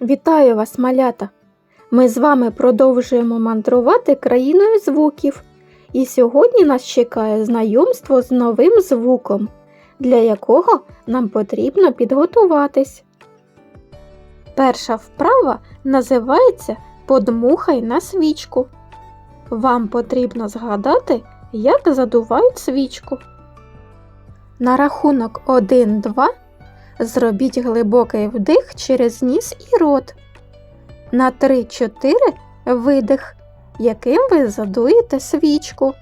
Вітаю вас, малята! Ми з вами продовжуємо мандрувати країною звуків. І сьогодні нас чекає знайомство з новим звуком, для якого нам потрібно підготуватись. Перша вправа називається Подмухай на свічку. Вам потрібно згадати, як задувають свічку. На рахунок 1-2 Зробіть глибокий вдих через ніс і рот. На 3-4 видих, яким ви задуєте свічку.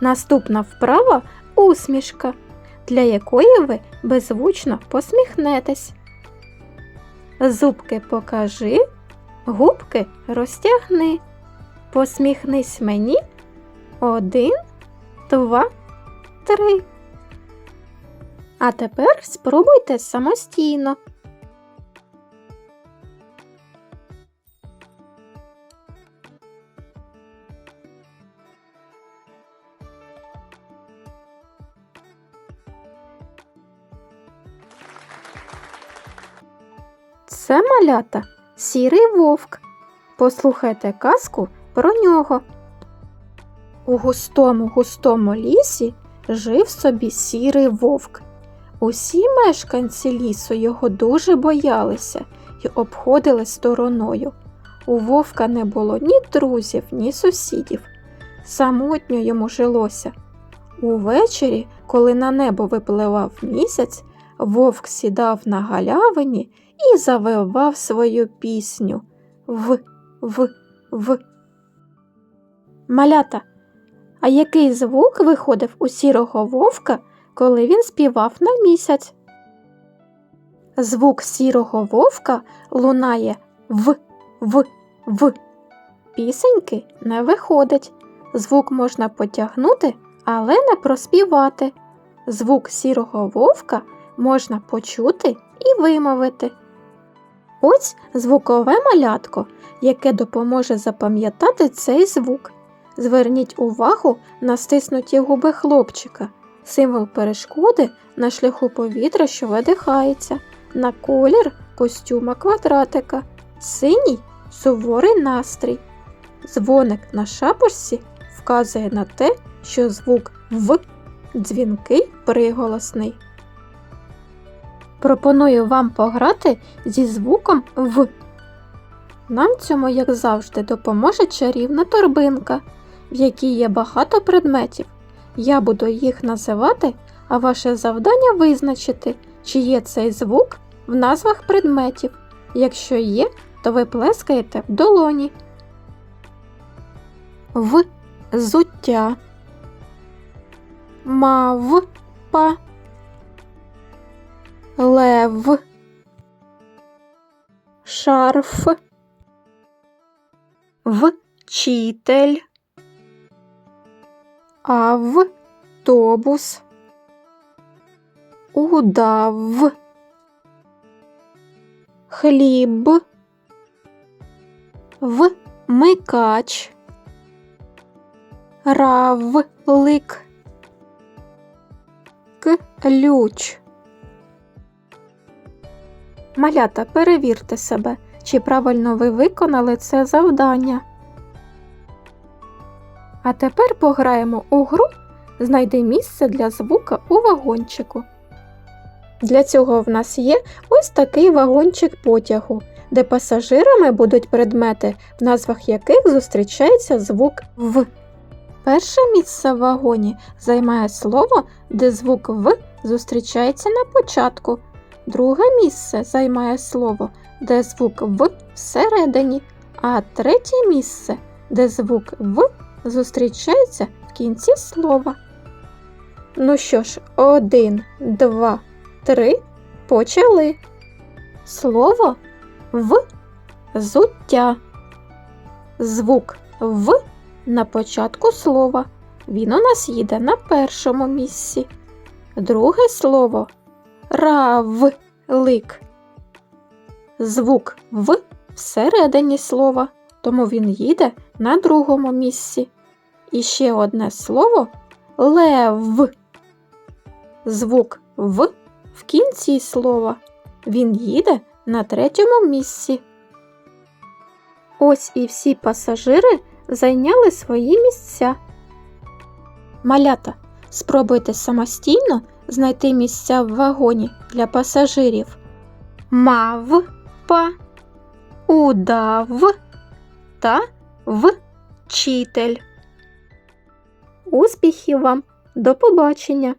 Наступна вправа усмішка для якої ви беззвучно посміхнетесь. Зубки покажи, губки розтягни. Посміхнись мені. Один, два, три. А тепер спробуйте самостійно. Це малята сірий вовк. Послухайте казку про нього. У густому густому лісі жив собі сірий вовк. Усі мешканці лісу його дуже боялися і обходили стороною. У вовка не було ні друзів, ні сусідів. Самотньо йому жилося. Увечері, коли на небо випливав місяць, вовк сідав на галявині і завивав свою пісню в, в, в. Малята, а який звук виходив у сірого вовка, коли він співав на місяць? Звук сірого вовка лунає в, в, в. Пісеньки не виходить. Звук можна потягнути, але не проспівати. Звук сірого вовка можна почути і вимовити. Ось звукове малятко, яке допоможе запам'ятати цей звук. Зверніть увагу на стиснуті губи хлопчика, символ перешкоди на шляху повітря, що видихається, на колір костюма квадратика, синій суворий настрій. Дзвоник на шапочці вказує на те, що звук В дзвінкий приголосний. Пропоную вам пограти зі звуком В. Нам цьому, як завжди, допоможе чарівна торбинка, в якій є багато предметів. Я буду їх називати, а ваше завдання визначити, чи є цей звук в назвах предметів. Якщо є, то ви плескаєте в долоні. В. Зуття. Мавпа лев, шарф, вчитель, автобус, удав, хліб, вмикач, равлик, ключ. Малята, перевірте себе, чи правильно ви виконали це завдання. А тепер пограємо у гру Знайди місце для звука у вагончику. Для цього в нас є ось такий вагончик потягу, де пасажирами будуть предмети, в назвах яких зустрічається звук В. Перше місце в вагоні займає слово, де звук В зустрічається на початку. Друге місце займає слово, де звук В всередині, а третє місце, де звук В зустрічається в кінці слова. Ну що ж, один, два, три. Почали. Слово В зуття. Звук В на початку слова. Він у нас їде на першому місці. Друге слово равлик. звук В всередині слова, тому він їде на другому місці. І ще одне слово лев. Звук В в кінці слова. Він їде на третьому місці. Ось і всі пасажири зайняли свої місця. Малята, спробуйте самостійно знайти місця в вагоні для пасажирів. Мавпа, удав та вчитель. Успіхів вам! До побачення!